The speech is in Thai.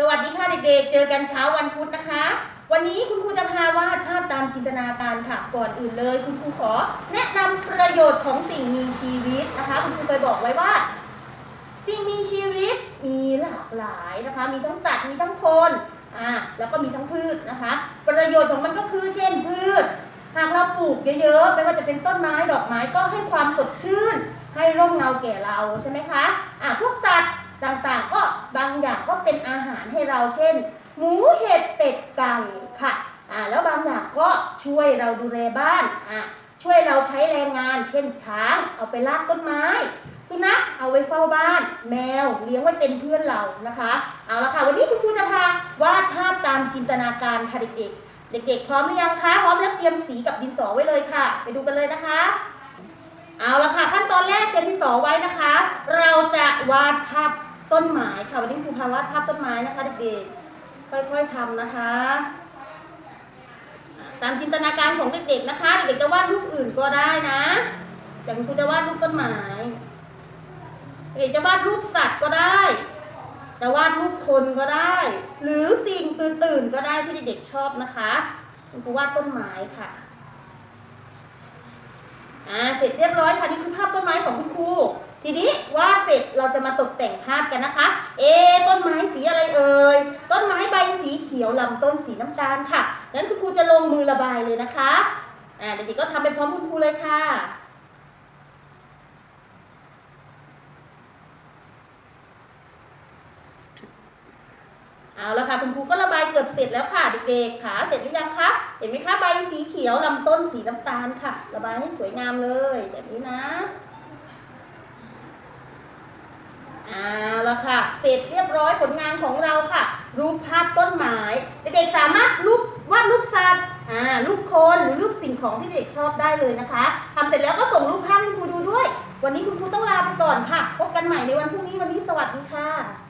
สวัสดีค่ะเด็กๆ เจอกันเช้าวันพุธนะคะ วันนี้คุณครูจะพาวาดภาพตามจินตนาการค่ะ ก่อนอื่นเลย คุณครูขอ แนะนำประโยชน์ของสิ่งมีชีวิตนะคะ คุณครูเคยบอกไว้ว่า สิ่งมีชีวิตมีหลากหลายนะคะ มีทั้งสัตว์ มีทั้งคน อ่า แล้วก็มีทั้งพืชนะคะ ประโยชน์ของมันก็คือเช่นพืช หากเราปลูกเยอะๆ ไม่ว่าจะเป็นต้นไม้ ดอกไม้ ก็ให้ความสดชื่น ให้ร่มเงาแก่เราใช่ไหมคะ อ่าพวกสัตว์ ต่างๆ ก็บางอย่างก็เป็นอาหารให้เราเช่น หมูเห็ดเป็ดไก่ค่ะอ่าแล้วบางอย่างก็ช่วยเราดูแลบ้านอ่าช่วยเราใช้แรงงาน เช่นช้างเอาไปลากต้นไม้ สุนัขเอาไว้เฝ้าบ้าน แมวเลี้ยงไว้เป็นเพื่อนเรานะคะเอาละค่ะวันนี้คุณครูจะพาวาดภาพตามจินตนาการค่ะเด็กๆเด็ก ๆ พร้อมหรือยังคะพร้อมแล้วเตรียมสีกับดินสอไว้เลยค่ะ ไปดูกันเลยนะคะ เอาละค่ะขั้นตอนแรกเตรียมดินสอไว้นะคะ เราจะวาดภาพ ต้นไม้ค่ะวันนี้ครูพาวาดภาพต้นไม้นะคะเด็กๆค่อยๆทำนะคะ ตามจินตนาการของเด็กๆนะคะเด็กๆจะวาดรูปอื่นก็ได้นะแต่คุณครูจะวาดรูปต้นไม้เด็กจะวาดรูปสัตว์ก็ได้จะวาดรูปคนก็ได้ หรือสิ่งอื่นๆก็ได้ที่เด็กๆชอบนะคะครูวาดต้นไม้ค่ะ อ่าเสร็จเรียบร้อยค่ะนี่คือภาพต้นไม้ของคุณครูทีนี้วาดเสร็จเราจะมาตกแต่งภาพกันนะคะ เอต้นไม้สีอะไรเอ่ยต้นไม้ใบสีเขียวลำต้นสีน้ำตาลค่ะงั้นคุณครูจะลงมือระบายเลยนะคะอ่าเด็กๆก็ทำไปพร้อมคุณครูเลยค่ะ เอาละค่ะคุณครูก็ระบายเกือบเสร็จแล้วค่ะเด็กๆขาเสร็จหรือยังคะเห็นไหมคะใบสีเขียวลำต้นสีน้ำตาลค่ะ ระบายให้สวยงามเลยแบบนี้นะเอาละค่ะ เสร็จเรียบร้อยผลงานของเราค่ะ รูปภาพต้นไม้เด็กๆสามารถรูปวาดรูปสัตว์อ่ารูปคนหรือรูปสิ่งของที่เด็กชอบได้เลยนะคะทำเสร็จแล้วก็ส่งรูปภาพให้คุณครูดูด้วย วันนี้คุณครูต้องลาไปก่อนค่ะ พบกันใหม่ในวันพรุ่งนี้วันนี้สวัสดีค่ะ